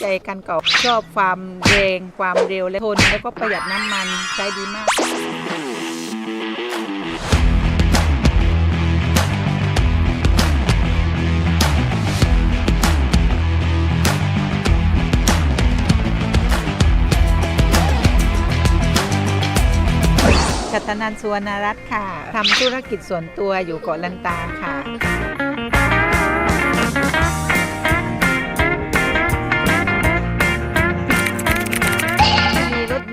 ใจกันเก่าชอบความแรงความเร็วและทนแล้วก็ประหยัดน้ำมันใช้ดีมากชัตนันท์สุวรรณรัตน์ค่ะทำธุรกิจส่วนตัวอยู่เกาะลันตาค่ะ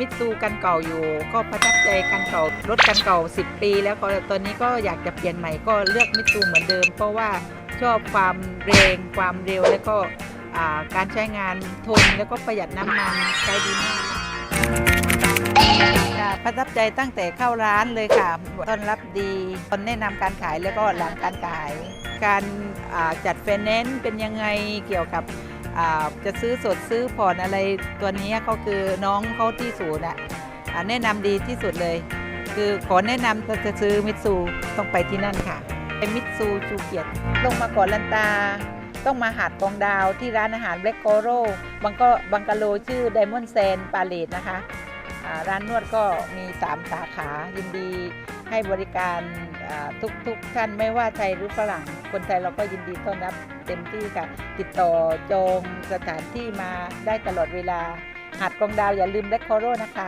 มิตซูกันเก่าอยู่ ก็ประทับใจกันเก่ารถกันเก่า 10 ปี แล้วก็ตอนนี้ก็อยากจะเปลี่ยนใหม่ก็เลือกมิตซูเหมือนเดิม เพราะว่าชอบความแรงความเร็วแล้วก็การใช้งานทนแล้วก็ประหยัดน้ำมันใช้ดีมากประทับใจตั้งแต่เข้าร้านเลยค่ะต้อนรับดีคนแนะนำการขายแล้วก็หลังการขาย การจัดไฟแนนซ์เป็นยังไงเกี่ยวกับ จะซื้อสดซื้อผ่อนอะไรตัวนี้ก็คือน้องเขาที่ศูนย์อะอ่าแนะนำดีที่สุดเลย คือขอแนะนำจะซื้อมิตซูต้องไปที่นั่นค่ะเป็นมิตซูชูเกียรติลงมาก่อนลันตา ต้องมาหาดกองดาวที่ร้านอาหาร Black Coral บังก็บังกะโลชื่อ Diamond Sand Palace นะคะร้านนวดก็มี 3 สาขายินดีให้บริการทุกทุกท่านไม่ว่าไทยหรือฝรั่ง คนไทยเราก็ยินดีต้อนรับเต็มที่ค่ะ ติดต่อจองสถานที่มาได้ตลอดเวลาหาดกองดาวอย่าลืมแล็คคอโรนะคะ